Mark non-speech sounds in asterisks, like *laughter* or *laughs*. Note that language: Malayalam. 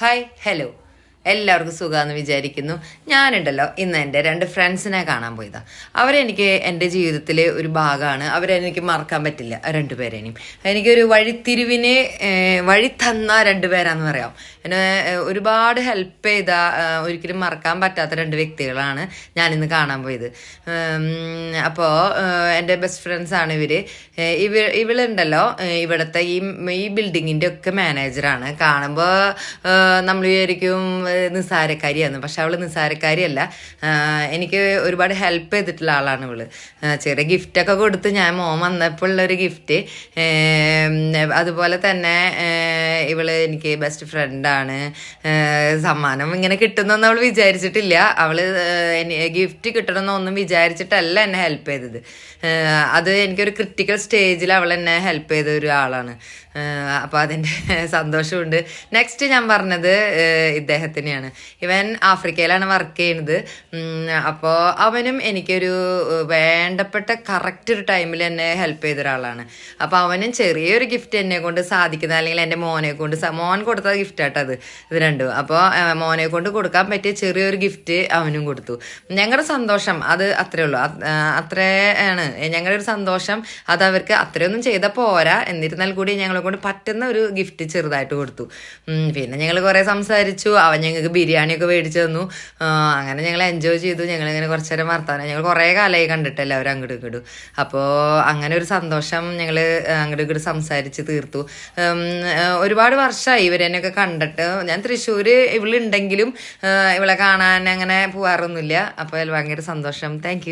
Hi, hello. എല്ലാവർക്കും സുഖമാണെന്ന് വിചാരിക്കുന്നു. ഞാനുണ്ടല്ലോ ഇന്ന് എന്റെ രണ്ട് ഫ്രണ്ട്സിനെ കാണാൻ പോയതാ. അവരെനിക്ക് എന്റെ ജീവിതത്തിലെ ഒരു ഭാഗമാണ്. അവരെനിക്ക് മറക്കാൻ പറ്റില്ല രണ്ടുപേരെയും. എനിക്കൊരു വഴിത്തിരിവിനെ വഴി തന്ന രണ്ടുപേരാന്ന് പറയാം. എന്നെ ഒരുപാട് ഹെൽപ്പ് ചെയ്ത ഒരിക്കലും മറക്കാൻ പറ്റാത്ത രണ്ട് വ്യക്തികളാണ് ഞാനിന്ന് കാണാൻ പോയത്. അപ്പോൾ എന്റെ ബെസ്റ്റ് ഫ്രണ്ട്സാണ് ഇവർ ഇവ ഇവളുണ്ടല്ലോ ഇവിടുത്തെ ഈ ഈ ബിൽഡിങ്ങിന്റെ ഒക്കെ മാനേജറാണ് കാണുമ്പോൾ നമ്മൾ വിചാരിക്കും നിസ്സാരക്കാരിയാണ്. പക്ഷെ അവൾ നിസ്സാരക്കാരിയല്ല. എനിക്ക് ഒരുപാട് ഹെൽപ്പ് ചെയ്തിട്ടുള്ള ആളാണ് ഇവൾ. ചെറിയ ഗിഫ്റ്റൊക്കെ കൊടുത്ത് ഞാൻ മോൻ വന്നപ്പോൾ ഉള്ളൊരു ഗിഫ്റ്റ് അതുപോലെ തന്നെ ഇവൾ എനിക്ക് ബെസ്റ്റ് ഫ്രണ്ടാണ് സമ്മാനം ഇങ്ങനെ കിട്ടുന്നൊന്നും അവൾ വിചാരിച്ചിട്ടില്ല. അവൾ ഗിഫ്റ്റ് കിട്ടണമെന്നൊന്നും വിചാരിച്ചിട്ടല്ല എന്നെ ഹെൽപ്പ് ചെയ്തത്. അത് എനിക്കൊരു ക്രിട്ടിക്കൽ സ്റ്റേജിൽ അവൾ എന്നെ ഹെൽപ്പ് ചെയ്ത ഒരാളാണ് ഏഹ്, അപ്പൊ അതിന്റെ *laughs* സന്തോഷമുണ്ട്. നെക്സ്റ്റ് ഞാൻ പറഞ്ഞത് ഇദ്ദേഹത്തിനെയാണ്. ഇവൻ ആഫ്രിക്കയിലാണ് വർക്ക് ചെയ്യുന്നത്. അപ്പോൾ അപ്പോ അവനും എനിക്കൊരു വേണ്ടപ്പെട്ട കറക്റ്റ് ഒരു ടൈമിൽ എന്നെ ഹെൽപ്പ് ചെയ്ത ഒരാളാണ്. അപ്പൊ അവനും ചെറിയൊരു ഗിഫ്റ്റ് എന്നെ കൊണ്ട് സാധിക്കുന്ന അല്ലെങ്കിൽ എന്റെ മോനെ കൊണ്ട് സ- മോൻ കൊടുത്ത ഗിഫ്റ്റ് അത് ഇത് രണ്ടും. അപ്പോൾ മോനെ കൊണ്ട് കൊടുക്കാൻ പറ്റിയ ചെറിയൊരു ഗിഫ്റ്റ് അവനും കൊടുത്തു. ഞങ്ങളുടെ സന്തോഷം അത് അത്രേ ഉള്ളൂ. അത്രേ ആണ്. ഞങ്ങളുടെ ഒരു സന്തോഷം അത് അവർക്ക് അത്രയൊന്നും ചെയ്ത പോരാ. എന്നിരുന്നാൽ കൂടി ഞങ്ങളെ കൊണ്ട് പറ്റുന്ന ഒരു ഗിഫ്റ്റ് ചെറുതായിട്ട് കൊടുത്തു. പിന്നെ ഞങ്ങൾ കുറേ സംസാരിച്ചു. അവൻ ഞങ്ങൾക്ക് ബിരിയാണിയൊക്കെ മേടിച്ചു തന്നു. അങ്ങനെ ഞങ്ങൾ എൻജോയ് ചെയ്തു. ഞങ്ങൾ ഇങ്ങനെ കുറച്ചു നേരം വർത്താനം. ഞങ്ങൾ കുറേ കാലമായി കണ്ടിട്ടല്ലേ അവർ അങ്ങോട്ടും ഇങ്ങോട്ടും അപ്പോൾ അങ്ങനെ ഒരു സന്തോഷം ഞങ്ങൾ അങ്ങോട്ടും ഇങ്ങോട്ട് സംസാരിച്ച് തീർത്തു. ആ, ഒരുപാട് വർഷമായി ഇവരെന്നൊക്കെ കണ്ടിട്ട്. ഞാൻ തൃശ്ശൂർ ഇവളുണ്ടെങ്കിലും ഇവളെ കാണാൻ അങ്ങനെ പോവാറൊന്നുമില്ല. അപ്പോൾ ഭയങ്കര സന്തോഷം. താങ്ക്